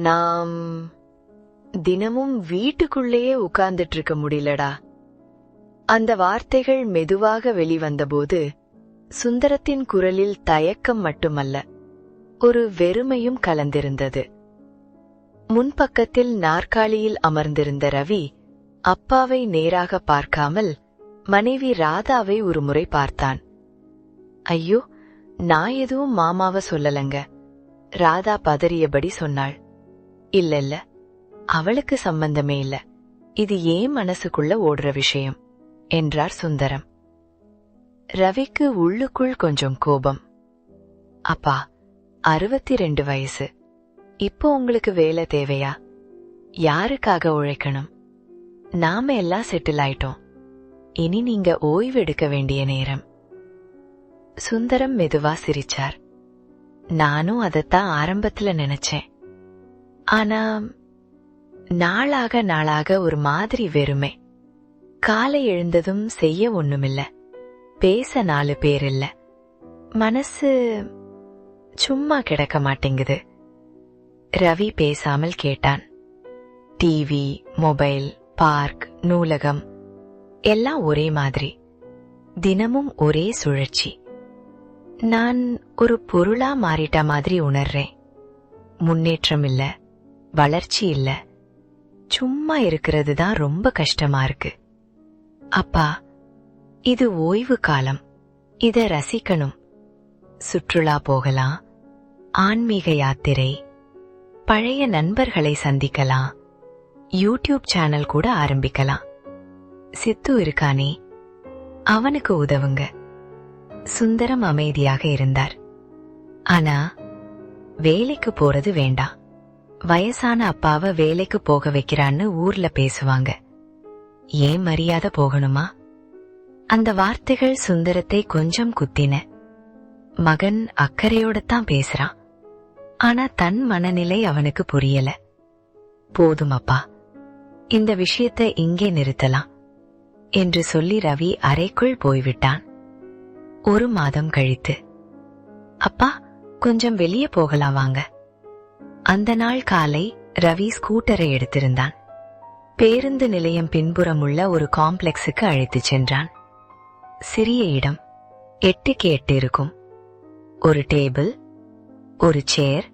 நாம் தினமும் வீட்டுக்குள்ளேயே உட்கார்ந்துட்டு இருக்க முடியலடா. அந்த வார்த்தைகள் மெதுவாக வெளிவந்தபோது சுந்தரத்தின் குரலில் தயக்கம் மட்டுமல்ல ஒரு வெறுமையும் கலந்திருந்தது. முன்பக்கத்தில் நாற்காலியில் அமர்ந்திருந்த ரவி அப்பாவை நேராக பார்க்காமல் மனைவி ராதாவை ஒருமுறை பார்த்தான். ஐயோ நான் எதுவும் மாமாவ சொல்லலங்க ராதா பதறியபடி சொன்னாள். இல்ல இல்ல அவளுக்கு சம்பந்தமே இல்ல. இது ஏன் மனசுக்குள்ள ஓடுற விஷயம்? என்றார் சுந்தரம். ரவிக்கு உள்ளுக்குள் கொஞ்சம் கோபம். அப்பா அறுபத்தி ரெண்டு வயசு. இப்போ உங்களுக்கு வேலை தேவையா? யாருக்காக உழைக்கணும்? நாம எல்லாம் செட்டில் ஆயிட்டோம். இனி நீங்க ஓய்வு எடுக்க வேண்டிய நேரம். சுந்தரம் மெதுவா சிரிச்சார். நானும் அதத்தான் ஆரம்பத்துல நினைச்சேன். ஆனா நாளாக நாளாக ஒரு மாதிரி வெறுமை. காலை எழுந்ததும் செய்ய ஒண்ணுமில்ல. பேச நாலு பேர் இல்ல. மனசு சும்மா கிடக்க மாட்டேங்குது. ரவி பேசாமல் கேட்டான். டிவி மொபைல் பார்க் நூலகம் எல்லாம் ஒரே மாதிரி. தினமும் ஒரே சுழற்சி. நான் ஒரு பொருளா மாறிட்ட மாதிரி உணர்றேன். முன்னேற்றம் இல்லை. வளர்ச்சி இல்ல. சும்மா இருக்கிறது தான் ரொம்ப கஷ்டமா இருக்கு. அப்பா இது ஓய்வு காலம். இத ரசிக்கணும். சுற்றுலா போகலாம். ஆன்மீக யாத்திரை. பழைய நண்பர்களை சந்திக்கலாம். யூடியூப் சேனல் கூட ஆரம்பிக்கலாம். சித்து இருக்கானே. அவனுக்கு உதவுங்க. சுந்தரம் அமைதியாக இருந்தார். ஆனா வேலைக்கு போறது வேண்டாம். வயசான அப்பாவை வேலைக்கு போக வைக்கிறான்னு ஊர்ல பேசுவாங்க. ஏன் மரியாதை போகணுமா? அந்த வார்த்தைகள் சுந்தரத்தை கொஞ்சம் குத்தின. மகன் அக்கறையோட தான் பேசுறான். ஆனா தன் மனநிலை அவனுக்கு புரியல. போதும் அப்பா. இந்த விஷயத்தை இங்கே நிறுத்தலாம் என்று சொல்லி ரவி அறைக்குள் போய்விட்டான். ஒரு மாதம் கழித்து. அப்பா கொஞ்சம் வெளியே போகலாம் வாங்க. அந்த நாள் காலை ரவி ஸ்கூட்டரை எடுத்திருந்தான். பேருந்து நிலையம் பின்புறம் உள்ள ஒரு காம்ப்ளெக்ஸுக்கு அழைத்துச் சென்றான். சிறிய இடம் எட்டுக்கு எட்டு இருக்கும் ஒரு டேபிள் ஒரு சேர்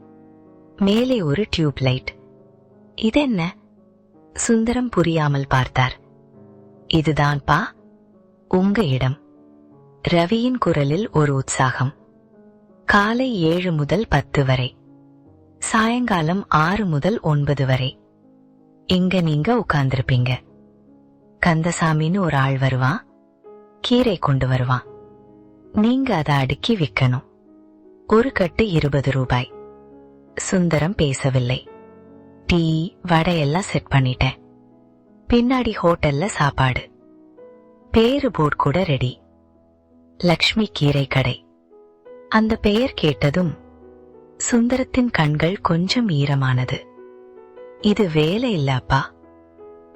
மேலே ஒரு டியூப் லைட். இதென்ன? சுந்தரம் புரியாமல் பார்த்தார். இதுதான்பா உங்க இடம். ரவியின் குரலில் ஒரு உற்சாகம். காலை ஏழு முதல் பத்து வரை. சாயங்காலம் ஆறு முதல் ஒன்பது வரை. இங்க நீங்க உட்கார்ந்திருப்பீங்க. கந்தசாமின்னு ஒரு ஆள் வருவான் கீரை கொண்டு வருவான் நீங்க அதை அடுக்கி விக்கணும் ஒரு கட்டு இருபது ரூபாய். சுந்தரம் பேசவில்லை. டீ வடையெல்லாம் செட் பண்ணிட்டேன். பின்னாடி ஹோட்டல்ல சாப்பாடு. பேரு போர்டு கூட ரெடி லக்ஷ்மி கீரை கடை. அந்த பெயர் கேட்டதும் சுந்தரத்தின் கண்கள் கொஞ்சம் ஈரமானது. இது வேலை இல்ல அப்பா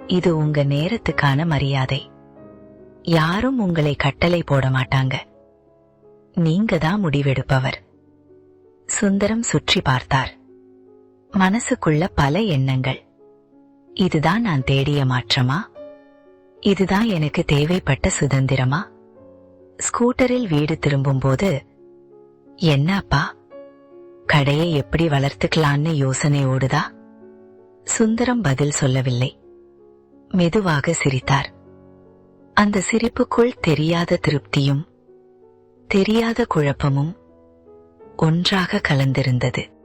இது உங்க நேரத்துக்கான மரியாதை. யாரும் உங்களை கட்டளை போட மாட்டாங்க. நீங்க தான் முடிவெடுப்பவர். சுந்தரம் சுற்றி பார்த்தார். மனசுக்குள்ள பல எண்ணங்கள். இதுதான் நான் தேடிய மாற்றமா? இதுதான் எனக்கு தேவைப்பட்ட சுதந்திரமா? ஸ்கூட்டரில் வீடு திரும்பும்போது என்ன அப்பா கடையை எப்படி வளர்த்துக்கலான்னு யோசனை ஓடுதா சுந்தரம் பதில் சொல்லவில்லை. மெதுவாக சிரித்தார். அந்த சிரிப்புக்குள் தெரியாத திருப்தியும் தெரியாத குழப்பமும் ஒன்றாக கலந்திருந்தது.